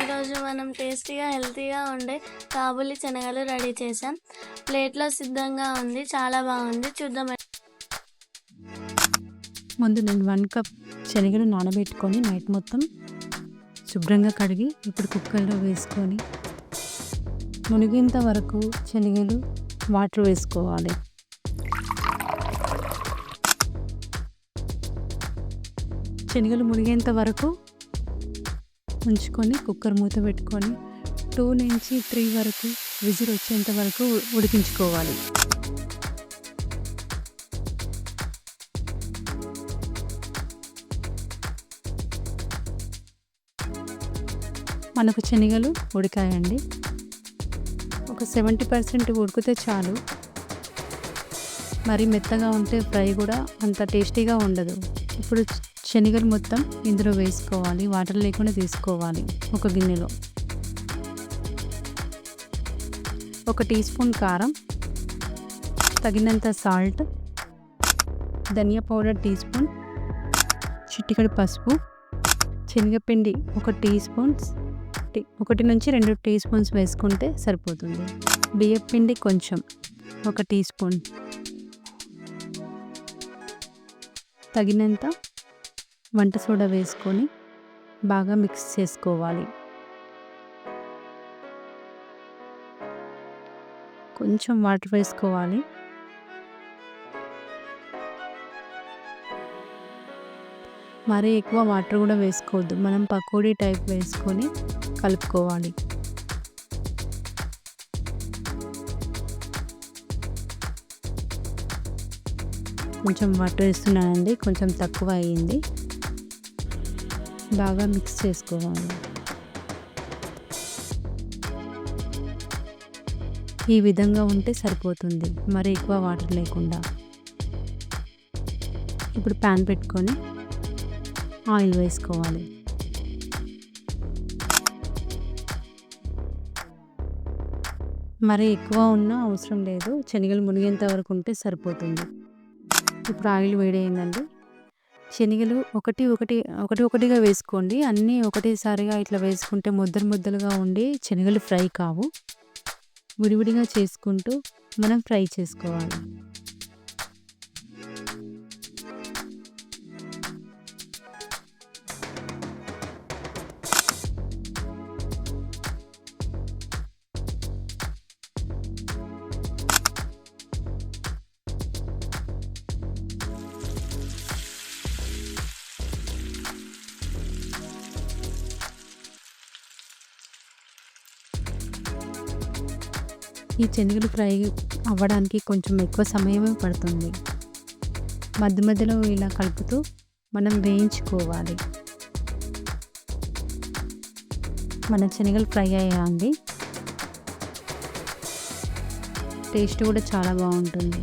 ఈరోజు మనం టేస్టీగా హెల్తీగా ఉండే కాబూలి శనగలు రెడీ చేసాం ప్లేట్లో సిద్ధంగా ఉంది. చాలా బాగుంది. చూద్దాం. ముందు నేను వన్ కప్ శనగలు నానబెట్టుకొని నైట్ మొత్తం శుభ్రంగా కడిగి ఇప్పుడు కుక్కర్లో వేసుకొని మునిగేంత వరకు శనగలు వాటర్ వేసుకోవాలి. శనగలు మునిగేంత వరకు ఉంచుకొని కుక్కర్ మూత పెట్టుకొని టూ నుంచి త్రీ వరకు విజిల్ వచ్చేంత వరకు ఉడికించుకోవాలి. మనకు శనగలు ఉడికాయండి. ఒక సెవెంటీ పర్సెంట్ ఉడికితే చాలు. మరి మెత్తగా ఉంటే ఫ్రై కూడా అంత టేస్టీగా ఉండదు. ఇప్పుడు శనగలు మొత్తం ఇందులో వేసుకోవాలి వాటర్ లేకుండా తీసుకోవాలి ఒక గిన్నెలో. ఒక టీ స్పూన్ కారం తగినంత సాల్ట్ ధనియా పౌడర్ టీ స్పూన్ చిట్టికడి పసుపు శనగపిండి ఒక టీ స్పూన్స్ టీ- ఒకటి నుంచి రెండు టీ స్పూన్స్ వేసుకుంటే సరిపోతుంది. బియ్యపిండి కొంచెం ఒక టీ స్పూన్. తగినంత వంట సోడా వేసుకొని బాగా మిక్స్ చేసుకోవాలి. కొంచెం వాటర్ వేసుకోవాలి. మరీ ఎక్కువ వాటర్ కూడా వేసుకోవద్దు. మనం పకోడీ టైప్ వేసుకొని కలుపుకోవాలి. కొంచెం వాటర్ వేస్తున్నానండి కొంచెం తక్కువ అయ్యింది. బాగా మిక్స్ చేసుకోవాలి. ఈ విధంగా ఉంటే సరిపోతుంది మరి ఎక్కువ వాటర్ లేకుండా. ఇప్పుడు ప్యాన్ పెట్టుకొని ఆయిల్ వేసుకోవాలి. మరి ఎక్కువ ఉన్నా అవసరం లేదు శనగలు మునిగేంత వరకు ఉంటే సరిపోతుంది. ఇప్పుడు ఆయిల్ వేడైందండి. శనగలు ఒకటి ఒకటి ఒకటి ఒకటిగా వేసుకోండి. అన్నీ ఒకటేసారిగా ఇట్లా వేసుకుంటే ముద్దలు ముద్దలుగా ఉండి శనగలు ఫ్రై కావు. విడివిడిగా చేసుకుంటూ మనం ఫ్రై చేసుకోవాలి. ఈ శనగలు ఫ్రై అవ్వడానికి కొంచెం ఎక్కువ సమయమే పడుతుంది. మధ్య మధ్యలో ఇలా కలుపుతూ మనం వేయించుకోవాలి. మన శనగలు ఫ్రై అయ్యాయండి టేస్ట్ కూడా చాలా బాగుంటుంది.